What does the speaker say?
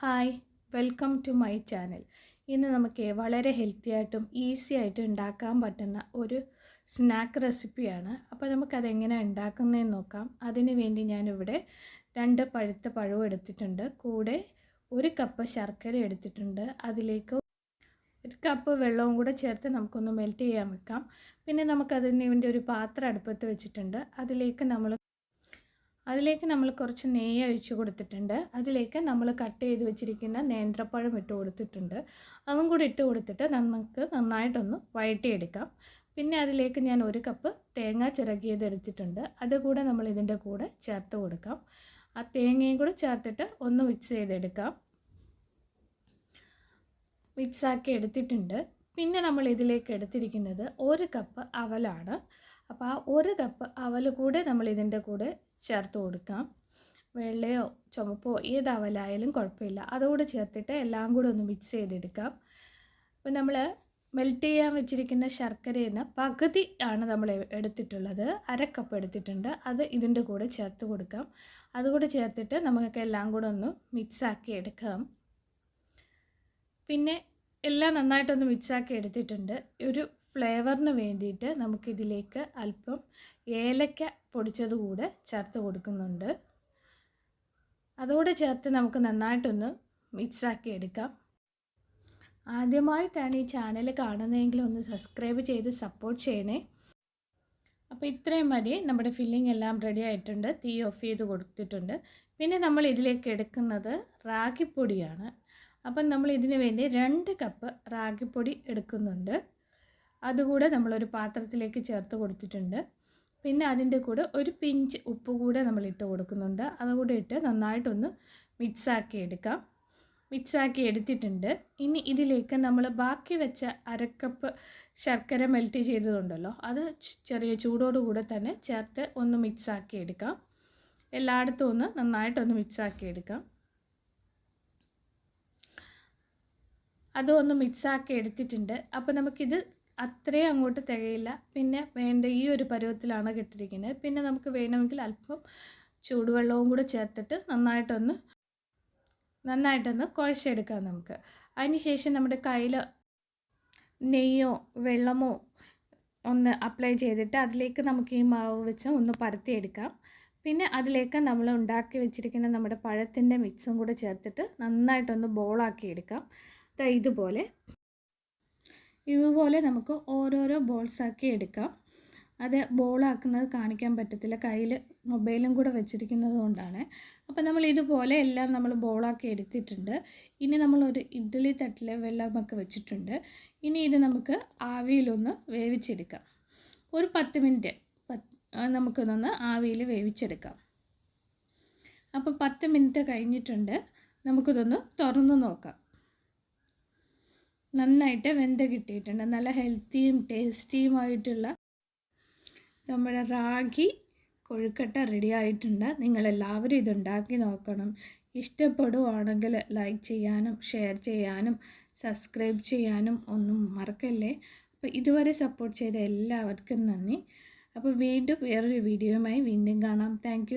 Hi welcome to my channel ഇന്ന് നമുക്ക് വളരെ ഹെൽത്തി ആയിട്ടും ഈസി ആയിട്ട് ഉണ്ടാക്കാൻ പറ്റുന്ന ഒരു സ്നാക്ക് റെസിപ്പിയാണ് അപ്പോൾ നമുക്കതെങ്ങനെ ഉണ്ടാക്കുന്നതെന്ന് നോക്കാം. അതിന് വേണ്ടി ഞാനിവിടെ രണ്ട് പഴുത്ത പഴവും എടുത്തിട്ടുണ്ട്. കൂടെ ഒരു കപ്പ് ശർക്കര എടുത്തിട്ടുണ്ട്. അതിലേക്ക് ഒരു കപ്പ് വെള്ളവും കൂടെ ചേർത്ത് നമുക്കൊന്ന് മെൽറ്റ് ചെയ്യാൻ വെക്കാം. പിന്നെ നമുക്കതിന് വേണ്ടി ഒരു പാത്രം അടുപ്പത്ത് വെച്ചിട്ടുണ്ട്. അതിലേക്ക് നമ്മൾ അതിലേക്ക് നമ്മൾ കുറച്ച് നെയ്യ് ഒഴിച്ച് കൊടുത്തിട്ടുണ്ട്. അതിലേക്ക് നമ്മൾ കട്ട് ചെയ്ത് വെച്ചിരിക്കുന്ന നേന്ത്രപ്പഴം ഇട്ട് കൊടുത്തിട്ടുണ്ട്. അതും കൂടി ഇട്ട് കൊടുത്തിട്ട് നമുക്ക് നന്നായിട്ടൊന്ന് വഴറ്റിയെടുക്കാം. പിന്നെ അതിലേക്ക് ഞാൻ ഒരു കപ്പ് തേങ്ങ ചിറകിയത് എടുത്തിട്ടുണ്ട്. അതുകൂടെ നമ്മൾ ഇതിന്റെ കൂടെ ചേർത്ത് കൊടുക്കാം. ആ തേങ്ങയും കൂടെ ചേർത്തിട്ട് ഒന്ന് മിക്സ് ചെയ്തെടുക്കാം. മിക്സാക്കി എടുത്തിട്ടുണ്ട്. പിന്നെ നമ്മൾ ഇതിലേക്ക് എടുത്തിരിക്കുന്നത് ഒരു കപ്പ് അവലാണ്. അപ്പോൾ ആ ഒരു കപ്പ് അവൽ കൂടെ നമ്മൾ ഇതിന്റെ കൂടെ ചേർത്ത് കൊടുക്കാം. വെള്ളയോ ചുമപ്പോ ഏത് അവലായാലും കുഴപ്പമില്ല. അതുകൂടെ ചേർത്തിട്ട് എല്ലാം കൂടെ ഒന്ന് മിക്സ് ചെയ്തെടുക്കാം. അപ്പോൾ നമ്മൾ മെൽറ്റ് ചെയ്യാൻ വെച്ചിരിക്കുന്ന ശർക്കരയിൽ നിന്ന് പകുതി ആണ് നമ്മൾ എടുത്തിട്ടുള്ളത്. അരക്കപ്പ് കപ്പ് എടുത്തിട്ടുണ്ട്. അത് ഇതിന്റെ കൂടെ ചേർത്ത് കൊടുക്കാം. അതുകൂടെ ചേർത്തിട്ട് നമുക്കൊക്കെ എല്ലാം കൂടെ ഒന്ന് മിക്സാക്കി എടുക്കാം. പിന്നെ എല്ലാം നന്നായിട്ടൊന്ന് മിക്സാക്കി എടുത്തിട്ടുണ്ട്. ഒരു ഫ്ലേവറിന് വേണ്ടിയിട്ട് നമുക്കിതിലേക്ക് അല്പം ഏലക്ക പൊടിച്ചത് കൂടെ ചേർത്ത് കൊടുക്കുന്നുണ്ട്. അതോടെ ചേർത്ത് നമുക്ക് നന്നായിട്ടൊന്ന് മിക്സാക്കി എടുക്കാം. ആദ്യമായിട്ടാണ് ഈ ചാനൽ കാണുന്നതെങ്കിൽ ഒന്ന് സബ്സ്ക്രൈബ് ചെയ്ത് സപ്പോർട്ട് ചെയ്യണേ. അപ്പോൾ ഇത്രയും മതി. നമ്മുടെ ഫില്ലിംഗ് എല്ലാം റെഡി ആയിട്ടുണ്ട്. തീ ഓഫ് ചെയ്ത് കൊടുത്തിട്ടുണ്ട്. പിന്നെ നമ്മൾ ഇതിലേക്ക് എടുക്കുന്നത് റാഗിപ്പൊടിയാണ്. അപ്പം നമ്മൾ ഇതിന് വേണ്ടി രണ്ട് കപ്പ് റാഗിപ്പൊടി എടുക്കുന്നുണ്ട്. അതുകൂടെ നമ്മളൊരു പാത്രത്തിലേക്ക് ചേർത്ത് കൊടുത്തിട്ടുണ്ട്. പിന്നെ അതിന്റെ കൂടെ ഒരു പിഞ്ച് ഉപ്പ് കൂടെ നമ്മൾ ഇട്ട് കൊടുക്കുന്നുണ്ട്. അതുകൂടെ ഇട്ട് നന്നായിട്ടൊന്ന് മിക്സാക്കി എടുക്കാം. മിക്സാക്കി എടുത്തിട്ടുണ്ട്. ഇനി ഇതിലേക്ക് നമ്മൾ ബാക്കി വെച്ച അരക്കപ്പ് ശർക്കര മെൽറ്റ് ചെയ്തതുണ്ടല്ലോ അത് ചെറിയ ചൂടോടുകൂടെ തന്നെ ചേർത്ത് ഒന്ന് മിക്സാക്കി എടുക്കാം. എല്ലായിടത്തും ഒന്ന് നന്നായിട്ടൊന്ന് മിക്സാക്കി എടുക്കാം. അതും ഒന്ന് മിക്സാക്കി എടുത്തിട്ടുണ്ട്. അപ്പോൾ നമുക്കിത് അത്രയും അങ്ങോട്ട് തികയില്ല. പിന്നെ വേണ്ട ഈ ഒരു പരുവത്തിലാണ് കിട്ടിയിരിക്കുന്നത്. പിന്നെ നമുക്ക് വേണമെങ്കിൽ അല്പം ചൂടുവെള്ളവും കൂടെ ചേർത്തിട്ട് നന്നായിട്ടൊന്ന് നന്നായിട്ടൊന്ന് കുഴച്ചെടുക്കാം നമുക്ക്. അതിനുശേഷം നമ്മുടെ കയ്യിൽ നെയ്യോ വെള്ളമോ ഒന്ന് അപ്ലൈ ചെയ്തിട്ട് അതിലേക്ക് നമുക്ക് ഈ മാവ് വെച്ച് ഒന്ന് പരത്തിയെടുക്കാം. പിന്നെ അതിലേക്ക് നമ്മൾ ഉണ്ടാക്കി വെച്ചിരിക്കുന്ന നമ്മുടെ പഴത്തിന്റെ മിക്സും കൂടെ ചേർത്തിട്ട് നന്നായിട്ടൊന്ന് ബോളാക്കി എടുക്കാം ഇതുപോലെ. ഇതുപോലെ നമുക്ക് ഓരോരോ ബോൾസാക്കി എടുക്കാം. അത് ബോളാക്കുന്നത് കാണിക്കാൻ പറ്റത്തില്ല. കയ്യിൽ മൊബൈലും കൂടെ വെച്ചിരിക്കുന്നത് കൊണ്ടാണ്. അപ്പോൾ നമ്മൾ ഇതുപോലെ എല്ലാം നമ്മൾ ബോളാക്കി എടുത്തിട്ടുണ്ട്. ഇനി നമ്മളൊരു ഇഡ്ഡലി തട്ടിൽ വെള്ളമൊക്കെ വെച്ചിട്ടുണ്ട്. ഇനി ഇത് നമുക്ക് ആവിയിലൊന്ന് വേവിച്ചെടുക്കാം. ഒരു പത്ത് മിനിറ്റ് നമുക്കിതൊന്ന് ആവിയിൽ വേവിച്ചെടുക്കാം. അപ്പോൾ പത്ത് മിനിറ്റ് കഴിഞ്ഞിട്ടുണ്ട്. നമുക്കിതൊന്ന് തുറന്ന് നോക്കാം. നന്നായിട്ട് വെന്ത് കിട്ടിയിട്ടുണ്ട് നല്ല ഹെൽത്തിയും ടേസ്റ്റിയുമായിട്ടുള്ള നമ്മുടെ റാഗി കൊഴുക്കട്ട റെഡി ആയിട്ടുണ്ട്. നിങ്ങളെല്ലാവരും ഇതുണ്ടാക്കി നോക്കണം. ഇഷ്ടപ്പെടുവാണെങ്കിൽ ലൈക്ക് ചെയ്യാനും ഷെയർ ചെയ്യാനും സബ്സ്ക്രൈബ് ചെയ്യാനും ഒന്നും മറക്കല്ലേ? അപ്പോൾ ഇതുവരെ സപ്പോർട്ട് ചെയ്ത എല്ലാവർക്കും നന്ദി. അപ്പോൾ വീണ്ടും വേറൊരു വീഡിയോയുമായി വീണ്ടും കാണാം. താങ്ക്